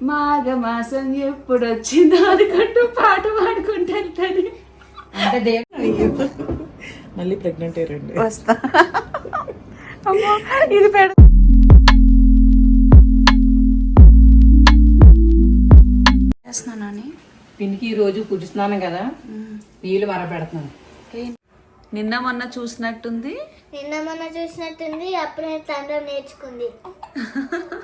మాఘమాసం ఎప్పుడు వచ్చిందో అది కట్టు పాట పాడుకుంటూ వెళ్తాను అంటే దేవుడు మళ్ళీ ప్రెగ్నెంట్ అయ్యారండి. వస్తా. అమ్మో ఇది పెడ చేస్తున్నానని ఈ రోజు పుడుస్తున్నాను కదా. నీళ్ళు మరపెడుతున్నాను నిన్న మొన్న చూసినట్టుంది. నిన్న మొన్న చూసినట్టుంది అప్పుడే తండ్రి నేర్చుకుంది.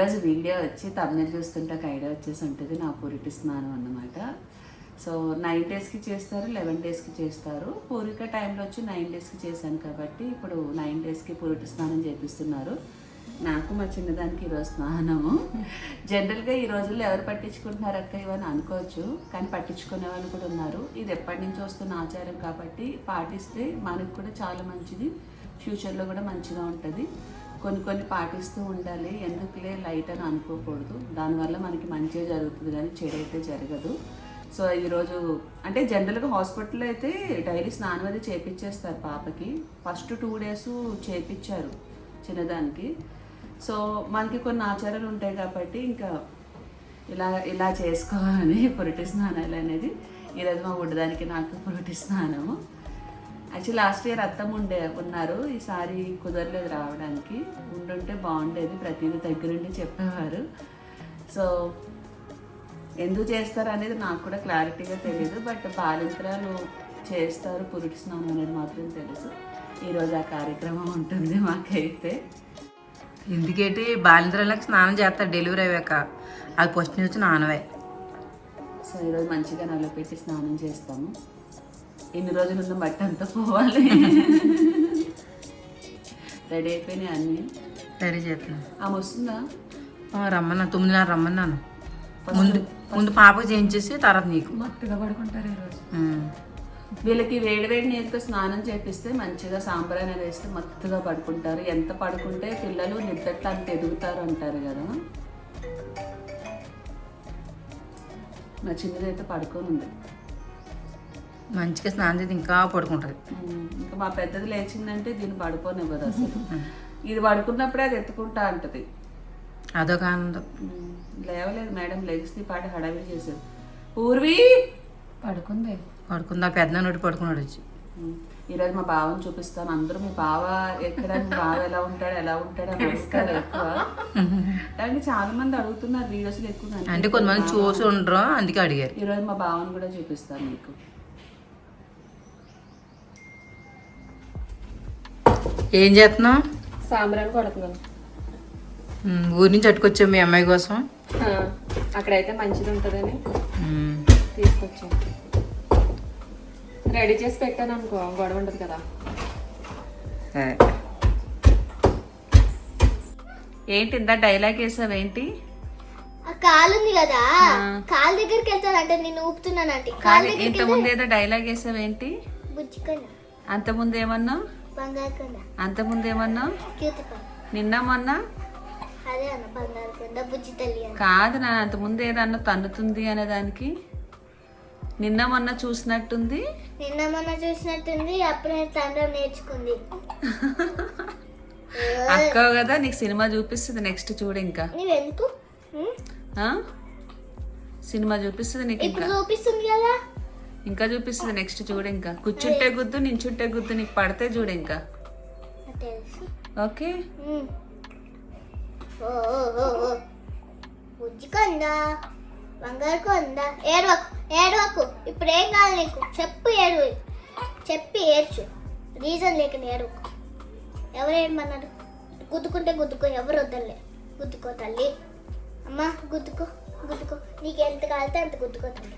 ఈరోజు వీడియో వచ్చి తమిళ చూస్తుంటే ఒక ఐడియా వచ్చేసి ఉంటుంది నా పూరిటి స్నానం అన్నమాట. సో నైన్ డేస్కి చేస్తారు లెవెన్ డేస్కి చేస్తారు. పూరిక టైంలో వచ్చి నైన్ డేస్కి చేశాను కాబట్టి ఇప్పుడు నైన్ డేస్కి పూరిటి స్నానం చేపిస్తున్నారు. నాకు మా చిన్నదానికి ఈరోజు స్నానము. జనరల్గా ఈ రోజుల్లో ఎవరు పట్టించుకుంటున్నారు అక్క ఇవని అనుకోవచ్చు కానీ పట్టించుకునే వాళ్ళు కూడా ఉన్నారు. ఇది ఎప్పటి నుంచి వస్తున్న ఆచారం కాబట్టి పాటిస్తే మనకు కూడా చాలా మంచిది ఫ్యూచర్లో కూడా మంచిగా ఉంటుంది. కొన్ని కొన్ని పాటిస్తూ ఉండాలి. ఎందుకులే లైట్ అని అనుకోకూడదు. దానివల్ల మనకి మంచిగా జరుగుతుంది కానీ చెడు అయితే జరగదు. సో ఈరోజు అంటే జనరల్గా హాస్పిటల్లో అయితే డైలీ స్నానం అది చేపించేస్తారు పాపకి. ఫస్ట్ టూ డేస్ చేపించారు చిన్నదానికి. సో మనకి కొన్ని ఆచారాలు ఉంటాయి కాబట్టి ఇంకా ఇలా ఇలా చేసుకోవాలని పురిటి స్నానాలు అనేది. ఈరోజు మా ఉడ్డదానికి నాకు పురిటి స్నానము. యాక్చువల్లీ లాస్ట్ ఇయర్ అత్తమ్మ ఉండే ఉన్నారు. ఈసారి కుదరలేదు రావడానికి. ఉండుంటే బాగుండేది. ప్రతిదీ దగ్గరుండి చెప్పేవారు. సో ఎందుకు చేస్తారు అనేది నాకు కూడా క్లారిటీగా తెలియదు బట్ బాలింతరాలు చేస్తారు. పురుటి స్నానం అనేది మాత్రం తెలుసు. ఈరోజు ఆ కార్యక్రమం ఉంటుంది మాకైతే. ఎందుకేంటి? బాలింద్రాలకు స్నానం చేస్తారు. డెలివరీ అయ్యాక. అది ఫస్ట్ నుంచి నానవే. సో ఈరోజు మంచిగా నల్లపెట్టి స్నానం చేస్తాము. ఎన్ని రోజులు ఉన్న బట్ట అంతా పోవాలి. రెడీ అయిపోయినాయి అన్నీ. రెడీ చేస్తున్నాను ఆమె వస్తుందా? రమ్మన్నా తొమ్మిదిన్నర రమ్మన్నాను. ముందు ముందు పాపకు చేయించేసి తర్వాత నీకు. మత్తుగా పడుకుంటారు ఈరోజు. వీళ్ళకి వేడి వేడి నీళ్ళతో స్నానం చేపిస్తే మంచిగా సాంబ్రాన్ని వేస్తే మత్తుగా పడుకుంటారు. ఎంత పడుకుంటే పిల్లలు నిద్దట్లో అంత ఎదుగుతారు అంటారు కదా. నా చిన్నదైతే పడుకొని ఉంది మంచిగా స్నానం చేసి ఇంకా పడుకుంటుంది. ఇంకా మా పెద్దది లేచిందంటే దీన్ని పడుకోనివ్వదు అసలు. ఇది పడుకున్నప్పుడే అది ఎత్తుకుంటా అంటది అదొక ఆనందం. లేవలేదు మేడం లెగిస్తే పాట హడావిడి చేసేది. పూర్వి! పడుకుంది. పడుకుందా? పెద్ద నోటి పడుకున్నాడు వచ్చి. ఈరోజు మా బావని చూపిస్తాను. అందరూ మీ బావ ఎక్కడ మీ బావ ఎలా ఉంటాడు ఎలా ఉంటాడు అని అడుగుతారు ఎక్కువ. అంటే చాలా మంది అడుగుతున్నారు వీడియోస్లో ఎక్కువ అంటే కొంతమంది చూసి ఉండరు అందుకే అడిగారు. ఈరోజు మా బావని కూడా చూపిస్తాను మీకు. ఏం చేస్తున్నావు? సాంబ్రాన్ని కొడుతున్నాను. ఊరి నుంచి అట్టుకొచ్చావు మీ అమ్మాయి కోసం? ఆ, అక్కడైతే మంచిది ఉంటుందని ఉమ్. తీసుకొచ్చాను. రెడీ చేసి పెట్టాను అనుకో గొడవ ఉండదు కదా. ఏంటి ఇందా డైలాగ్ వేసావేంటి ఆ కాలు ఉంది కదా కాలు దగ్గరికి వెళ్తానంటే నేను ఊపుతున్నానంటే ఇంత ముందు ఏదో డైలాగ్ వేసావేంటి బుజ్జికొండ అంత ముందు ఏమన్నా బంగారు కొండ అంత ముందు ఏమన్నా నిన్న మొన్న కాదు నా అంత ముందు ఏదన్నా తన్నుతుంది అనే దానికి? నిన్న మొన్న చూసినట్టుంది? నిన్న మొన్న చూసినట్టుంది అప్పుడే తండ్రి నేర్చుకుంది. అక్క కదా నీకు సినిమా చూపిస్తుంది నెక్స్ట్ చూడు ఇంకా? సినిమా చూపిస్తుంది నీకు ఇంకా. చూపిస్తుంది కదా. ఇంకా చూపిస్తుంది నెక్స్ట్ చూడు ఇంకా. కూర్చుంటే గుద్దు నించుంటే గుద్దు నీకు పడితే చూడు ఇంకా. ఓకే? ఉం. ఓ ఓ ఓ ఓ. బుజ్జి కొండ బంగారు కొండ ఏడవకు ఏడవకు. ఇప్పుడు ఏం కాదు నీకు? చెప్పు ఏడు. చెప్పి ఏడ్చు. రీజన్ లేక ఏడవకు. ఎవరు ఏడమన్నారు గుద్దుకుంటే గుద్దుకో ఎవరు వద్దలే. గుద్దుకో తల్లి. అమ్మా గుద్దుకో గుద్దుకో. నీకు ఎంత కాలితే అంత గుద్దుకో తల్లి.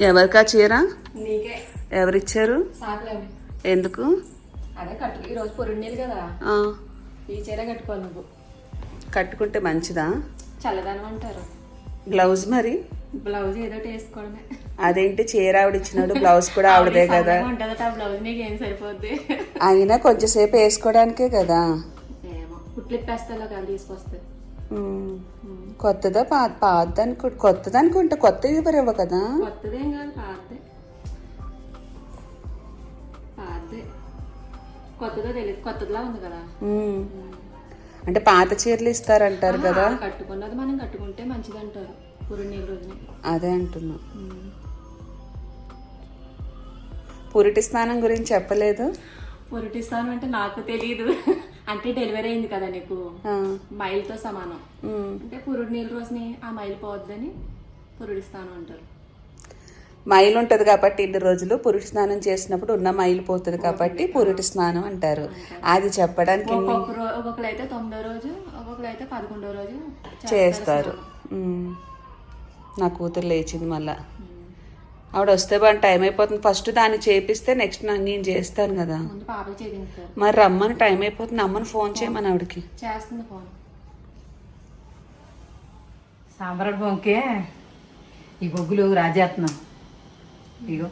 ఎవరికా చీర? నీకే. ఎవరిచ్చారు? ఎందుకు? అదే కట్టు ఈరోజు పొరుణ్ణీలు కదా. ఈ చీర కట్టుకోవాలి నువ్వు. కట్టుకుంటే మంచిదా? చల్లదనం అంటారు. బ్లౌజ్ మరి? బ్లౌజ్ ఏదో వేసుకోవడమే. అదేంటి? చీర ఆవిడ ఇచ్చినాడు బ్లౌజ్ కూడా ఆవిడదే కదా. బ్లౌజ్ నీకు ఏం సరిపోద్ది? అయినా కొంచెంసేపు వేసుకోవడానికే కదా. ఏమో. కుట్లిప్పేస్తా కాదు తీసుకొస్తే. కొత్తదా? పాత పాత అనుకు కొత్తది అనుకుంటా కొత్త ఇవ్వరేవో కదా? కొత్తదేం కాదు పాతదే. పాతదే. కొత్తదో తెలియదు కొత్తదిలా ఉంది కదా. అంటే పాత చీరలు ఇస్తారంటారు కదా? ఆ, కట్టుకున్నది మనం కట్టుకుంటే మంచిది అంటారు అదే అంటున్నా. పురిటి స్నానం గురించి చెప్పలేదు? పురిటిస్తాను అంటే నాకు తెలియదు అంటే డెలివరీ అయింది కదా నీకు? మైల్తో సమానం. అంటే పురుడు నీళ్ళ రోజుని ఆ మైల్ పోవద్దని పురుడిస్తాను అంటారు. మైలు ఉంటది కాబట్టి ఇన్ని రోజులు పురుటి స్నానం చేసినప్పుడు ఉన్న మైలు పోతుంది కాబట్టి పురిటి స్నానం అంటారు. అది చెప్పడానికి తొమ్మిదో రోజు పదకొండో రోజు చేస్తారు. నా కూతురు లేచింది మళ్ళా. ఆవిడ వస్తే బాగా టైం అయిపోతుంది. ఫస్ట్ దాన్ని చేపిస్తే నెక్స్ట్ నేను చేస్తాను కదా. మరి రమ్మని టైం అయిపోతుంది. అమ్మని ఫోన్ చేయమని ఆవిడకి. చేస్తుంది ఫోన్. సాంబార్ బొంకే ఈ బొగ్గులు రాజేస్తున్నాం ఇగో.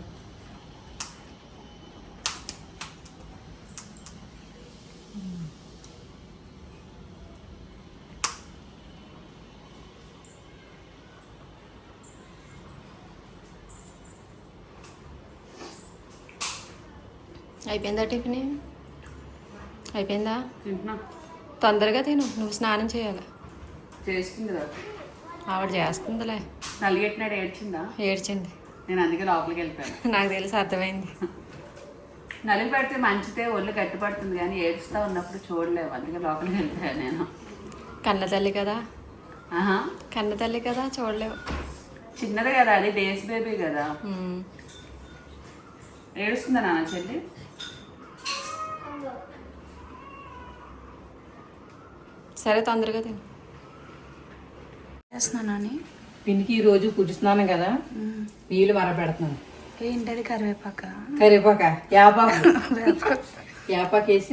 అయిపోయిందా టిఫిన్? అయిపోయిందా? తొందరగా తిను నువ్వు స్నానం చేయాలి? చేస్తుంది ఆవిడ చేస్తుందిలే. నలిగెట్టినాడు ఏడ్చిందా? ఏడ్చింది. నేను అందుకే లోపలికి వెళ్ళిపోయాను. నాకు తెలిసి అర్థమైంది. నలిగి పెడితే మంచిదే ఒళ్ళు గట్టిపడుతుంది కానీ ఏడుస్తా ఉన్నప్పుడు చూడలేవు. అందుకే లోపలికి వెళ్ళిపోయాను నేను. కన్న తల్లి కదా? కన్న తల్లి కదా? చూడలేవు. చిన్నది కదా అది డేస్ బేబీ కదా. ఏడుస్తుందా నాన్న చెల్లి? సరే తొందరగా తిను. చేస్తున్నానని పిండికి ఈ రోజు పుట్టి స్నానం కదా? నీళ్ళు మరబెడుతున్నాను ఏంటది కరివేపాక? కరివేపాక? యాపాకు. యాపాకు వేసి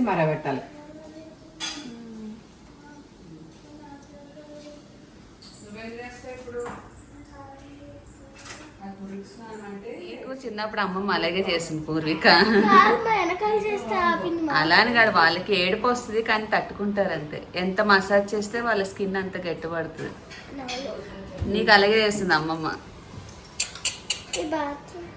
చిన్నప్పుడు అమ్మమ్మ అలాగే చేసింది పూర్విక. కాదు మా వెనకాల చేస్తే ఆ పిండి మా- అలా అని కాదు వాళ్ళకి ఏడుపు వస్తుంది కానీ తట్టుకుంటారు అంతే. ఎంత మసాజ్ చేస్తే వాళ్ళ స్కిన్ అంత గట్టిపడుతుంది. నాలో. నీకు అలాగే చేస్తుంది అమ్మమ్మ. బాత్రూమ్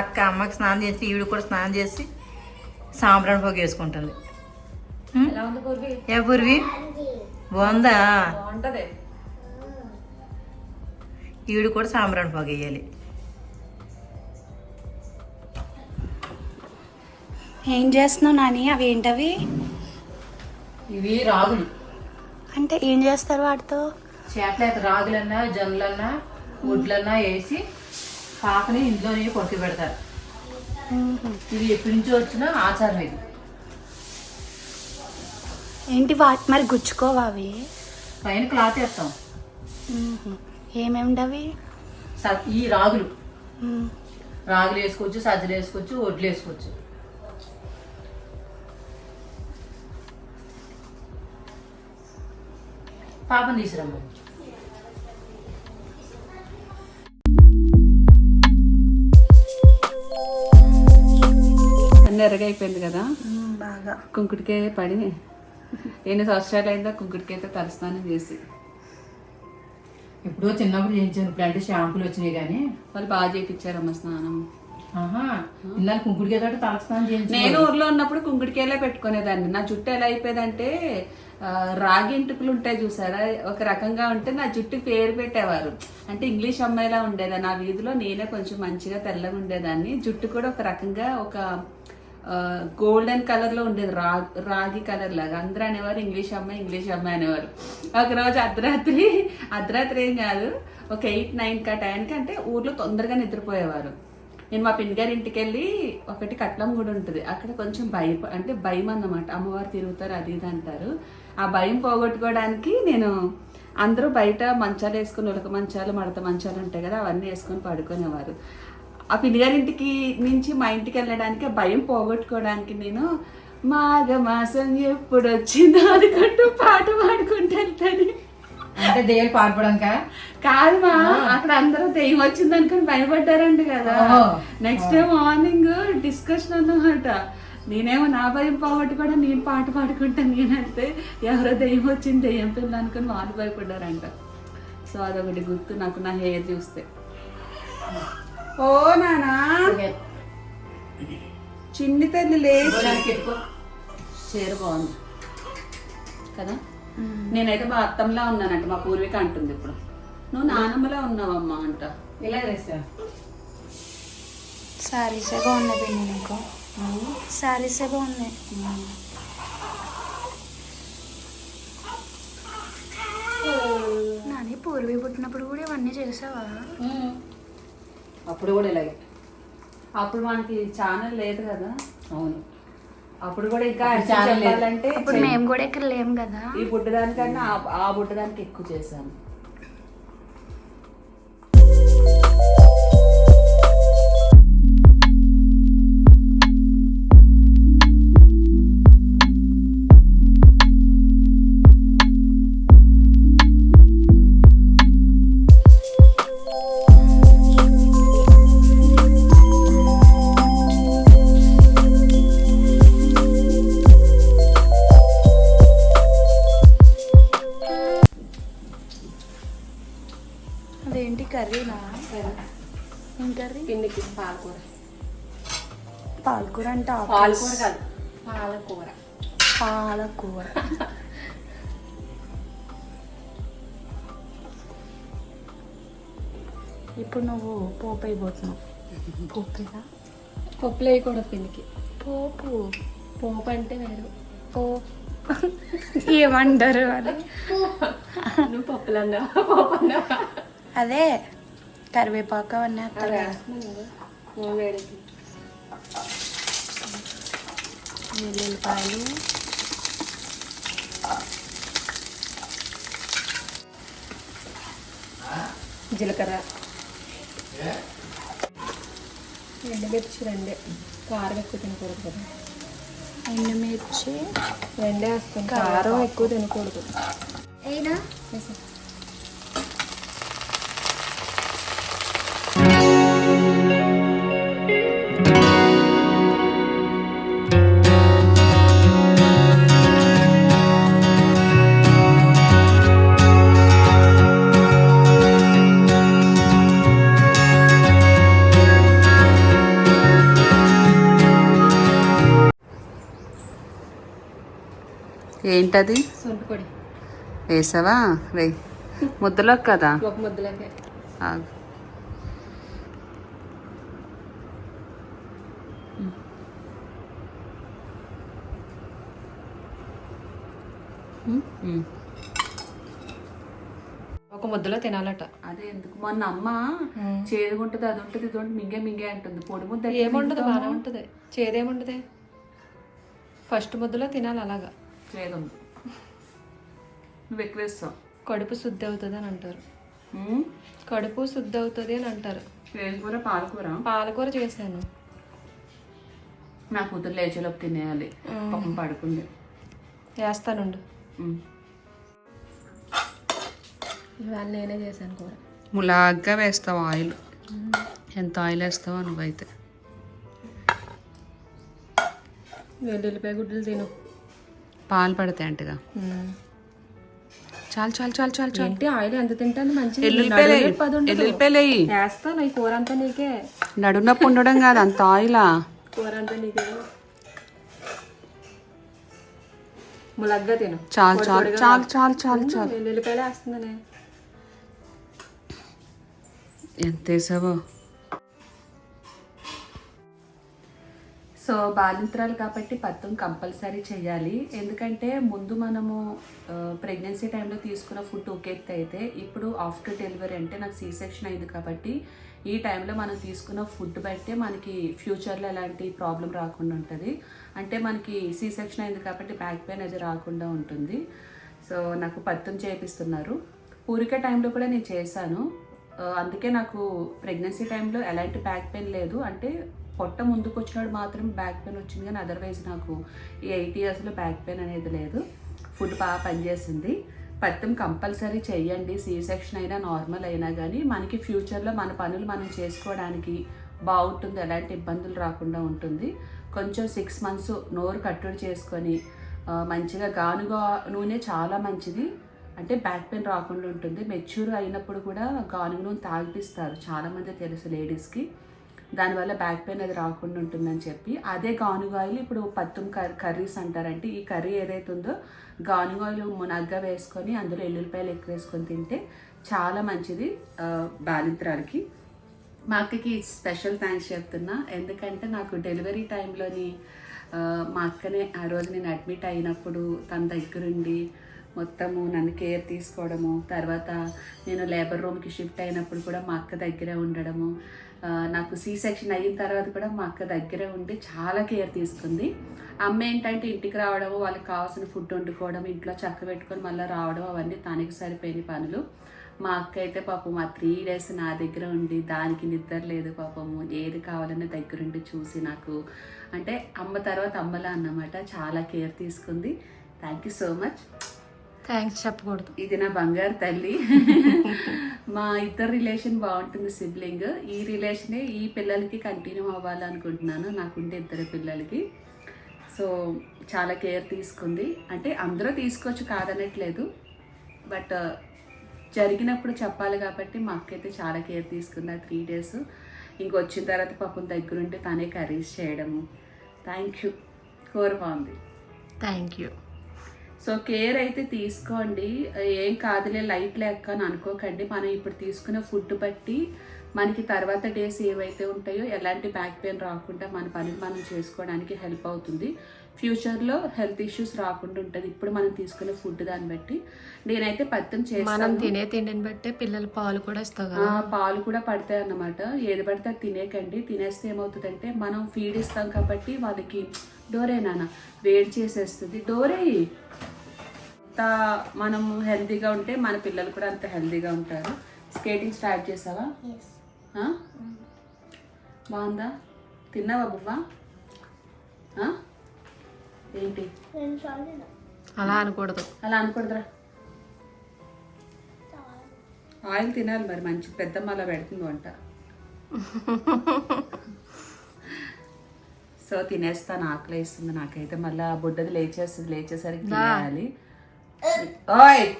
అక్క అమ్మకి స్నానం చేసి ఈవిడ కూడా స్నానం చేసి సాంబ్రాణి పొగ వేసుకుంటుంది ఉమ్? ఎలా ఉంది పూర్వి? ఏ పూర్వి? బాగుందా? ఈవిడ కూడా సాంబ్రాణి పొగ వేయాలి ఏం చేస్తున్నావు నాని? అవి ఏంటవి? ఇవి రాగులు. అంటే ఏం చేస్తారు వాటితో? చేపలేక రాగులన్నా జొన్నలన్నా వడ్లన్నా వేసి పాపని ఇంట్లోనే కొట్టి పెడతారు. ఇది ఎప్పటి నుంచో వచ్చిన ఆచారం ఇది. ఏంటి వా మరి గుచ్చుకోవా అవి? పైన క్లాత్ వేస్తాం. ఏమేమిటవి స- ఈ రాగులు. రాగులు వేసుకోవచ్చు సజ్జలు వేసుకోవచ్చు వడ్లు వేసుకోవచ్చు. పాపం తీసురమ్మ అన్ని ఎర్రగైపోయింది కదా బాగా. కుంకుడికాయ పడి ఎన్ని సంవత్సరాలు అయిందో కుంకుడికాయతో తలస్నానం చేసి. ఇప్పుడు చిన్నప్పుడు చేయించాను ఇప్పుడు అంటే షాంపూలు వచ్చినాయి కానీ. వాళ్ళు బాగా చేయించారమ్మ స్నానం. ఆహా ఇందాక కుంకుడికాయ తోటి తలస్నానం చేయించాను నేను ఊర్లో ఉన్నప్పుడు కుంకుడికాయలే పెట్టుకునేదాన్ని. నా జుట్టు ఎలా అయిపోయిందంటే రాగి ఎంటుకలు ఉంటాయి చూసారా? ఒక రకంగా ఉంటే నా జుట్టు పేరు పెట్టేవారు. అంటే ఇంగ్లీష్ అమ్మాయిలా ఉండేదాన్ని. నా వీధిలో నేనే కొంచెం మంచిగా తెల్లగా ఉండేదాన్ని. జుట్టు కూడా ఒక రకంగా ఒక గోల్డెన్ కలర్లో ఉండేది. రా రాగి కలర్ లాగా. అందరూ అనేవారు ఇంగ్లీష్ అమ్మాయి ఇంగ్లీష్ అమ్మాయి అనేవారు. ఒక రోజు అర్ధరాత్రి అర్ధరాత్రి ఏం కాదు ఒక ఎయిట్ నైన్ కా టైంకి అంటే ఊర్లో తొందరగా నిద్రపోయేవారు. నేను మా పిన్నిగారి ఇంటికి వెళ్ళి ఒకటి కట్లం కూడా ఉంటుంది. అక్కడ కొంచెం భయం అంటే భయం అన్నమాట. అమ్మవారు తిరుగుతారు అది ఇది అంటారు. ఆ భయం పోగొట్టుకోవడానికి నేను అందరూ బయట మంచాలు వేసుకుని ఉలక మంచాలు మడత మంచాలు ఉంటాయి కదా అవన్నీ వేసుకొని పడుకునేవారు. ఆ పిన్ని గారి ఇంటికి నుంచి మా ఇంటికి వెళ్ళడానికి ఆ భయం పోగొట్టుకోవడానికి నేను మాఘ మాసం ఎప్పుడు వచ్చిందో అది కట్టు పాట పాడుకుంటూ వెళ్తాను. అంటే దేవుడు పాడుకోవడానికా? కాదు మా అక్కడ అందరూ దెయ్యం వచ్చింది అనుకుని భయపడ్డారంట కదా. నెక్స్ట్ డే మార్నింగ్ డిస్కషన్ అన్నమాట. నేనేమో నా భయం పోగొట్టు కూడా నేను పాట పాడుకుంటాను నేనంటే ఎవరో దెయ్యం వచ్చింది దెయ్యం పిల్ల అనుకుని వాళ్ళు భయపడ్డారంట. సో అదొకటి గుర్తు నాకు నా హెయిర్ చూస్తే. ఓ నానా. చిన్ని తల్లి లేచి. చీర బాగుంది. కదా? నేనైతే మా అత్తంలా ఉన్నానంట మా పూర్విక అంటుంది ఇప్పుడు. నువ్వు నానమ్మలా ఉన్నావమ్మా అంట. ఇలా చేసా శారీసే బాగున్నాయి పిన్ని నీకు. శారీసే బాగున్నాయి. నాని పూర్వీ పుట్టినప్పుడు కూడా ఇవన్నీ చేసావా? అప్పుడు కూడా ఇలాగే. అప్పుడు మనకి ఛానల్ లేదు కదా. అవును. అప్పుడు కూడా ఇంకా అప్పుడు channel లేదు. చెప్పాలంటే ఇప్పుడు మేము కూడా ఇక్కడ లేము కదా. ఈ బుడ్డదానికన్నా ఆ- ఆ బుడ్డదానికి ఎక్కువ చేశాను అంటే. పాలకూర కాదు పాలకూర. పాలకూర. ఇప్పుడు నువ్వు పోపు అయిపోతున్నావు పోపుగా పప్పులు వేయకూడదు పిండికి. పోపు. పోపు అంటే వేరు. పో. ఏమంటారు అది నువ్వు అన్నా అన్నా అదే కరివేపాకు. నువ్వు వేడికి వెల్లుల్లిపాయలు. జీలకర్ర. ఎండుమిర్చి రెండే. కారం ఎక్కువ తినకూడదు కదా. ఎండుమిర్చి. రెండే వేస్తాను కారం ఎక్కువ తినకూడదు. అయినా ఏంటది? వేసావా? వేయి ముద్దలోకి కదా? ఒక ముద్దలకే. ఒక ముద్దలో తినాలట. అదే ఎందుకు? మొన్న అమ్మ చేదుగుంటది అది ఉంటుంది ఇది ఉంటుంది మింగే మింగే అంటుంది. పొడి ముద్ద తింటాము? బాగానే ఉంటుంది. చేదేముండదు? ఫస్ట్ ముద్దలో తినాలి అలాగా. చేదుంది నువ్వు ఎక్కువ వేస్తావు కడుపు శుద్ధి అవుతుంది అని అంటారు. కడుపు శుద్ధి అవుతుంది అని అంటారు. కూర పాలకూర? పాలకూర చేశాను. నా కూతురు లేచేలోపు తినేయాలి. పాపం పడుకుంది. వేస్తానుండు. ఇవాళ నేనే చేశాను కూర. ములాగ్గా వేస్తావు ఆయిల్. ఎంత ఆయిల్ వేస్తావో నువ్వైతే. వెల్లుల్లిపాయ గుడ్డలు తిను. పాలు పడతాయి అంటగా. చాలు చాలు చాలు చాలు చాలు. ఆయిల్ ఎంత తింటాను? మంచిది. ఎల్లుల్లిపాయలు నడుము వేయి. నొప్పి అది ఉండదు. ఎల్లుల్లిపాయలు వేయి. వేస్తాను ఈ కూర అంతా నీకే. నడునొప్పి ఉండడం కాదు అంత ఆయిలా. కూర అంతా నీకే. ములగ్గా తిను. చాలు చాలు చాలు. చాలు చాలు చాలు. వెల్లుల్లిపాయలు వేస్తుందనే ఎంత వేసావో. సో బాలింత్రాలు కాబట్టి పత్తం కంపల్సరీ చేయాలి. ఎందుకంటే ముందు మనము ప్రెగ్నెన్సీ టైంలో తీసుకున్న ఫుడ్ ఒక ఎత్తు అయితే ఇప్పుడు ఆఫ్టర్ డెలివరీ అంటే నాకు సీ సెక్షన్ అయింది కాబట్టి ఈ టైంలో మనం తీసుకున్న ఫుడ్ బట్టే మనకి ఫ్యూచర్లో ఎలాంటి ప్రాబ్లం రాకుండా ఉంటుంది. అంటే మనకి సీ సెక్షన్ అయింది కాబట్టి బ్యాక్ పెయిన్ అది రాకుండా ఉంటుంది. సో నాకు పత్తం చేపిస్తున్నారు. పూరిక టైంలో కూడా నేను చేశాను. అందుకే నాకు ప్రెగ్నెన్సీ టైంలో ఎలాంటి బ్యాక్ పెయిన్ లేదు. అంటే పొట్ట ముందుకు వచ్చినాడు మాత్రం బ్యాక్ పెయిన్ వచ్చింది కానీ అదర్వైజ్ నాకు ఈ ఎయిట్ ఇయర్స్లో బ్యాక్ పెయిన్ అనేది లేదు. ఫుడ్ బాగా పనిచేసింది. పత్తం కంపల్సరీ చేయండి సీ సెక్షన్ అయినా నార్మల్ అయినా కానీ మనకి ఫ్యూచర్లో మన పనులు మనం చేసుకోవడానికి బాగుంటుంది. ఎలాంటి ఇబ్బందులు రాకుండా ఉంటుంది. కొంచెం సిక్స్ మంత్స్ నోరు కట్టుడు చేసుకొని మంచిగా గానుగా నూనె చాలా మంచిది. అంటే బ్యాక్ పెయిన్ రాకుండా ఉంటుంది. మెచ్యూర్ అయినప్పుడు కూడా గానుగ నూనె తాగిపిస్తారు. చాలామంది తెలుసు లేడీస్కి దానివల్ల బ్యాక్ పెయిన్ అది రాకుండా ఉంటుందని చెప్పి. అదే గానుగ ఆయిల్ ఇప్పుడు పత్తం కర్రీస్ అంటారంటే ఈ కర్రీ ఏదైతే ఉందో గానుగ ఆయిల్ మునగ్గ వేసుకొని అందులో ఎల్లుల్లిపాయలు ఎక్కువ వేసుకొని తింటే చాలా మంచిది బాలింత్రాలకి. మా అక్కకి స్పెషల్ థ్యాంక్స్ చెప్తున్నా. ఎందుకంటే నాకు డెలివరీ టైంలోని మా అక్కనే ఆ రోజు నేను అడ్మిట్ అయినప్పుడు తన దగ్గరుండి మొత్తము నన్ను కేర్ తీసుకోవడము తర్వాత నేను లేబర్ రూమ్కి షిఫ్ట్ అయినప్పుడు కూడా మా అక్క దగ్గరే ఉండడము. నాకు సీ సెక్షన్ అయిన తర్వాత కూడా మా అక్క దగ్గరే ఉండి చాలా కేర్ తీసుకుంది. అమ్మ ఏంటంటే ఇంటికి రావడము వాళ్ళకి కావాల్సిన ఫుడ్ వండుకోవడం ఇంట్లో చక్క పెట్టుకొని మళ్ళీ రావడం అవన్నీ తనకి సరిపోయిన పనులు. మా అక్క అయితే పాపం ఆ త్రీ డేస్ నా దగ్గర ఉండి దానికి నిద్ర లేదు పాపము. ఏది కావాలన్నా దగ్గరుండి చూసి నాకు అంటే అమ్మ తర్వాత అమ్మలా అన్నమాట. చాలా కేర్ తీసుకుంది. Thank you so much thanks చెప్పకూడదు. ఇది నా బంగారు తల్లి. మా ఇద్దరు రిలేషన్ బాగుంటుంది సిబ్లింగ్. ఈ రిలేషనే ఈ పిల్లలకి కంటిన్యూ అవ్వాలనుకుంటున్నాను. నాకుండే ఇద్దరు పిల్లలకి. సో చాలా కేర్ తీసుకుంది. అంటే అందరూ తీసుకోవచ్చు కాదనట్లేదు. బట్ జరిగినప్పుడు చెప్పాలి కాబట్టి మా అక్క అయితే చాలా కేర్ తీసుకుంది ఆ త్రీ డేస్. ఇంకొచ్చిన తర్వాత పాపం దగ్గరుండి తనే కర్రీస్ చేయడము. థ్యాంక్ యూ కూర బాగుంది. థ్యాంక్ యూ సో కేర్ అయితే తీసుకోండి. ఏం కాదులే లైట్ లెక్క అని అనుకోకండి. మనం ఇప్పుడు తీసుకున్న ఫుడ్ బట్టి మనకి తర్వాత డేస్ ఏవైతే ఉంటాయో ఎలాంటి బ్యాక్ పెయిన్ రాకుండా మన పని మనం చేసుకోవడానికి హెల్ప్ అవుతుంది. ఫ్యూచర్లో హెల్త్ ఇష్యూస్ రాకుండా ఉంటుంది. ఇప్పుడు మనం తీసుకునే ఫుడ్ దాన్ని బట్టి నేనైతే పత్తం మనం చేస్తాను తినే తిండిని బట్టే పిల్లలు పాలు కూడా కదా పాలు కూడా పడతాయి అన్నమాట. ఏది పడితే అది తినేకండి. తినేస్తే ఏమవుతుందంటే మనం ఫీడ్ ఇస్తాం కాబట్టి వాళ్ళకి డోరే నాన్న వేడి చేసేస్తుంది. డోరే ఎంత మనం హెల్తీగా ఉంటే మన పిల్లలు కూడా అంత హెల్తీగా ఉంటారు. స్కేటింగ్ స్టార్ట్ చేసావా? బాగుందా? తిన్నావా బువ్వా? ఆ? ఏంటి. అలా అనకూడదు. అలా అనుకూడదురా. ఆయిల్ తినాలి మరి మంచి పెద్దమ్మ అలా పెడుతుంది వంట. సో తినేస్తాను ఆకలి వేస్తుంది నాకైతే. మళ్ళీ ఆ బుడ్డది లేచేస్తుంది లేచేసరికి తినేయాలి. ఓయ్!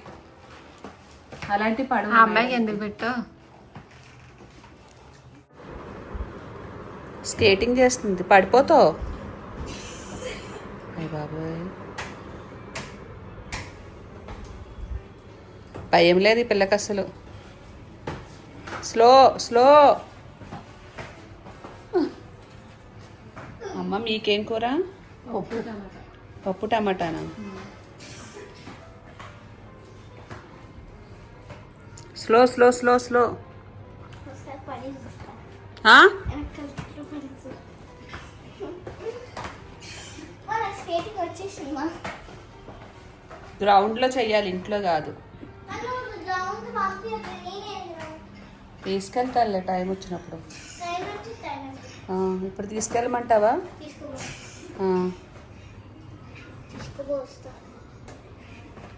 అలాంటి పడవ అమ్మాయికి ఎందుకు పెట్టావు స్కేటింగ్ చేస్తుంది. పడిపోతావు? బాబాయ్. భయం లేదు ఈ పిల్లకి అసలు. Slow slow. అమ్మ మీకేం కూర? పప్పు టమాటానా? Slow slow slow slow. వచ్చేసింది మా. గ్రౌండ్లో చెయ్యాలి ఇంట్లో కాదు. గ్రౌండ్ తీసుకెళ్తాలే టైం వచ్చినప్పుడు. ఇప్పుడు తీసుకెళ్ళమంటావా? తీసుకోబో ఆ, తీసుకోబో వస్తా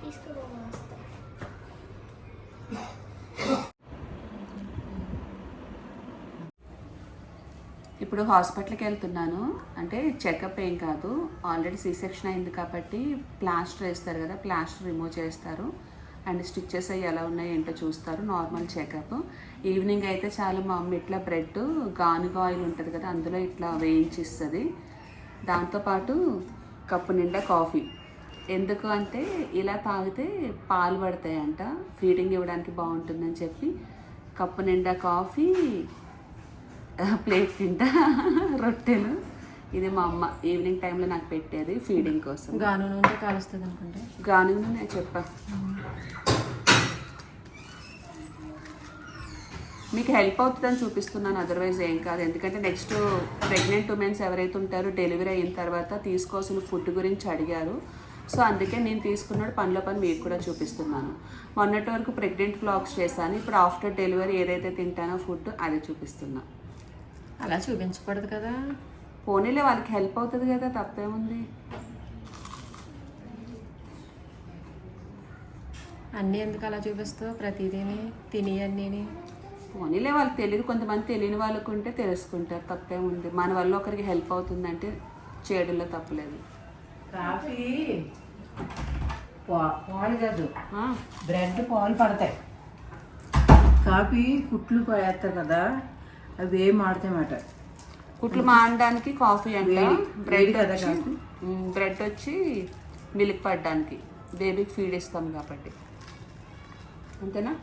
తీసుకోబో వస్తా ఇప్పుడు హాస్పిటల్కి వెళ్తున్నాను అంటే చెకప్ ఏం కాదు. ఆల్రెడీ సీ సెక్షన్ అయింది కాబట్టి ప్లాస్టర్ వేస్తారు కదా ప్లాస్టర్ రిమూవ్ చేస్తారు. అండ్ స్టిచ్చెస్ అవి ఎలా ఉన్నాయి ఏంటో చూస్తారు. Normal checkup. ఈవినింగ్ అయితే చాలా మా అమ్మ ఇట్లా బ్రెడ్ గానుగ ఆయిల్ ఉంటుంది కదా అందులో ఇట్లా వేయించిస్తుంది. దాంతోపాటు కప్పు నిండా కాఫీ. ఎందుకు అంటే ఇలా తాగితే పాలు పడతాయంట. ఫీడింగ్ ఇవ్వడానికి బాగుంటుందని చెప్పి కప్పు నిండా కాఫీ ప్లేట్ నిండా రొట్టెలు ఇది మా అమ్మ ఈవినింగ్ టైంలో నాకు పెట్టేది ఫీడింగ్ కోసం. గాను నూనె కాలుస్తుంది అనుకుంటే. గాను నేను చెప్పా. మీకు హెల్ప్ అవుతుందని చూపిస్తున్నాను అదర్వైజ్ ఏం కాదు. ఎందుకంటే నెక్స్ట్ ప్రెగ్నెంట్ ఉమెన్స్ ఎవరైతే ఉంటారో డెలివరీ అయిన తర్వాత తీసుకోవాల్సిన ఫుడ్ గురించి అడిగారు. సో అందుకే నేను తీసుకున్నాడు పనిలో పని మీకు కూడా చూపిస్తున్నాను. మొన్నటి వరకు ప్రెగ్నెంట్ బ్లాగ్స్ చేశాను. ఇప్పుడు ఆఫ్టర్ డెలివరీ ఏదైతే తింటానో ఫుడ్ అదే చూపిస్తున్నా. అలా చూపించకూడదు కదా. పోనీలే వాళ్ళకి హెల్ప్ అవుతుంది కదా తప్పేముంది. అన్నీ ఎందుకు అలా చూపిస్తావు? ప్రతిదీని తిని అన్నీని. పోనీలే వాళ్ళకి తెలియదు కొంతమంది తెలియని వాళ్ళకు ఉంటే తెలుసుకుంటారు తప్పేముంది. మన వల్ల ఒకరికి హెల్ప్ అవుతుందంటే చేయడంలో తప్పలేదు. కాఫీ పా- పాలు కాదు. ఆ, బ్రెడ్ పాలు పడతాయి. కాఫీ కుట్లు వేస్తారు కదా. అవి ఏం ఆడతాయన్నమాట కుట్లు మానడానికి కాఫీ అంట. బ్రెడ్ వచ్చి బ్రెడ్ వచ్చి మిల్క్ పడడానికి. బేబీకి ఫీడ్ ఇస్తాం కాబట్టి. అంతేనా?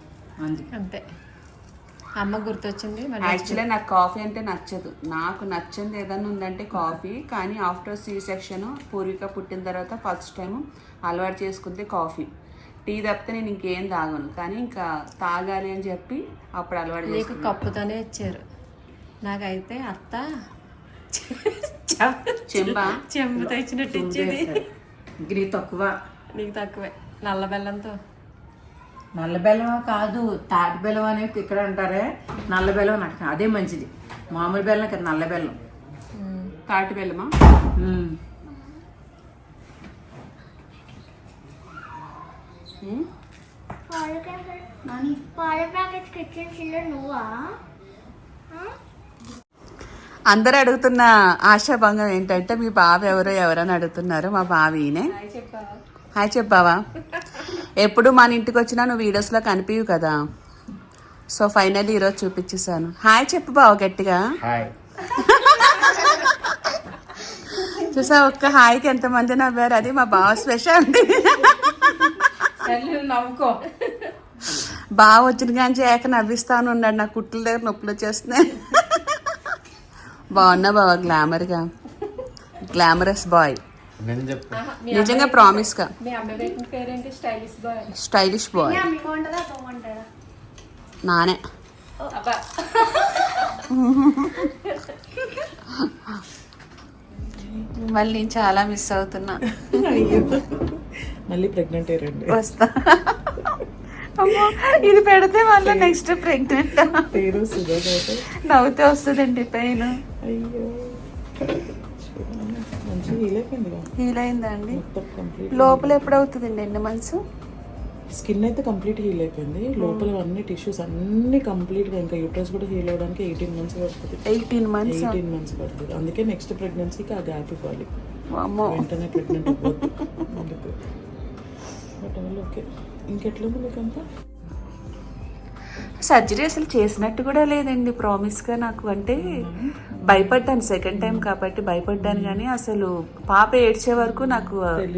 అంతే. అమ్మ గుర్తొచ్చింది యాక్చువల్లీ నాకు కాఫీ అంటే నచ్చదు. నాకు నచ్చింది ఏదైనా ఉందంటే కాఫీ కానీ ఆఫ్టర్ సీ సెక్షన్ పూర్విక పుట్టిన తర్వాత ఫస్ట్ టైం అలవాటు చేసుకుంటే కాఫీ టీ తప్పితే నేను ఇంకేం తాగను. కానీ ఇంకా తాగాలి అని చెప్పి అప్పుడు అలవాటు కప్పుతోనే ఇచ్చారు. నాకైతే అత్త చెంబా. చెంబుతో ఇచ్చినట్టు ఇచ్చేది. నీకు తక్కువ. నీకు తక్కువే. నల్ల బెల్లంతో. నల్ల బెల్లం కాదు తాటి బెల్లం అనేది ఇక్కడ అంటారే నల్ల బెల్లం నాకు అదే మంచిది. మామూలు బెల్లం కదా నల్ల బెల్లం. తాటి బెల్లమా? పాల ప్యాకెట్ పాల ప్యాకెట్ కిచెన్ చిల్లర నువ్వా? అందరు అడుగుతున్న ఆశాభంగం ఏంటంటే మీ బావ ఎవరో ఎవరని అడుగుతున్నారు మా బావ ఈయనే. హాయ్ చెప్పావా? ఎప్పుడు మన ఇంటికి వచ్చినా నువ్వు వీడియోస్లో కనిపించవు కదా. సో ఫైనల్లీ ఈరోజు చూపించేసాను హాయ్ చెప్పు బావ గట్టిగా. హాయ్. చూసా ఒక్క హాయ్కి ఎంతమంది నవ్వారు? అది మా బావ స్పెషల్ నవ్వుకో. బావ వచ్చిన కానీ ఏక నవ్విస్తాను ఉన్నాడు నా కుట్ల దగ్గర నొప్పులు వచ్చేస్తున్నాయి. బాగున్నా బావ గ్లామర్గా గ్లామరస్ బాయ్ నిజంగా పెట్టిన పేరేంటి? స్టైలిష్ బాయ్ నానే. అబ్బా. మళ్ళీ నేను చాలా మిస్ అవుతున్నా. మళ్ళీ ప్రెగ్నెంట్ అయ్యారండి. వస్తా. ఇది పెడితే మళ్ళీ నెక్స్ట్ ప్రెగ్నెంట్ నవ్వుతే వస్తుందండి పెయిన్ మంచి హీల్ అయిపోయిందిగా హీల్ అయిందా అండి మొత్తం కంప్లీట్ లోపల ఎప్పుడు అవుతుందండి ఎన్ని మంత్స్ స్కిన్ అయితే కంప్లీట్ హీల్ అయిపోయింది. లోపల అన్ని టిష్యూస్ అన్ని కంప్లీట్గా ఇంకా యూట్రస్ కూడా హీల్ అవడానికి ఎయిటీన్ మంత్స్ పడుతుంది. ఎయిటీన్ మంత్స్ ఎయిటీన్ మంత్స్ పడుతుంది. అందుకే నెక్స్ట్ ప్రెగ్నెన్సీకి ఆ గ్యాప్ ఇవ్వాలి. అమ్మో. వెంటనే ప్రెగ్నెంట్ ఓకే సర్జరీ అసలు చేసినట్టు కూడా లేదండి ప్రామిస్గా నాకు. అంటే భయపడ్డాను సెకండ్ టైం కాబట్టి భయపడ్డాను కానీ అసలు పాప ఏడ్చే వరకు నాకు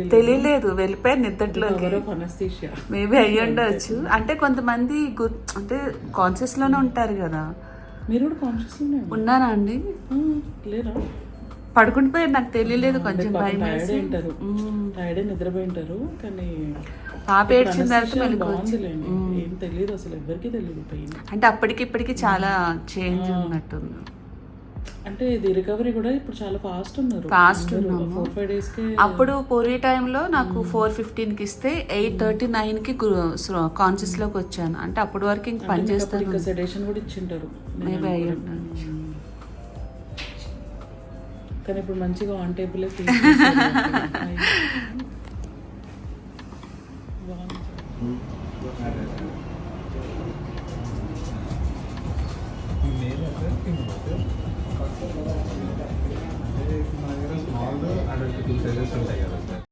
తెలియలేదు. వెళ్ళిపోయాను అనస్థీషియా మేబీ అయ్యి ఉండొచ్చు. అంటే కొంతమంది అంటే కాన్షియస్లోనే ఉంటారు కదా. మీరు కూడా ఉన్నారా? అండి? లేరా? పడుకుంటూ పోయారు నాకు తెలియలేదు కొంచెం భయం ఉంటారు టైర్డ్ నిద్రపోయి ఉంటారు కానీ పాప ఏడ్చిన తర్వాత బాగుందిలేండి. ఏం తెలియదు అసలు ఎవరికి తెలియదు పెయిన్ అంటే అప్పటికి ఇప్పటికి చాలా చేంజ్ ఉన్నట్టుంది. అంటే ఇది రికవరీ కూడా ఇప్పుడు చాలా ఫాస్ట్ ఉన్నారు. Fast ఉన్నాము. డేస్కి అప్పుడు పూర్వీ టైంలో నాకు ఫోర్ ఫిఫ్టీన్కి ఇస్తే ఎయిట్ థర్టీ నైన్కి కాన్షియస్లోకి వచ్చాను. అంటే అప్పటి వరకు ఇంక పని చేస్తాను. ఇంకా సెడేషన్ కూడా ఇచ్చింటారు. నేను మేబీ అయ్యి. కానీ ఇప్పుడు మంచిగా on table small adult two sizes ఉంటాయి కదా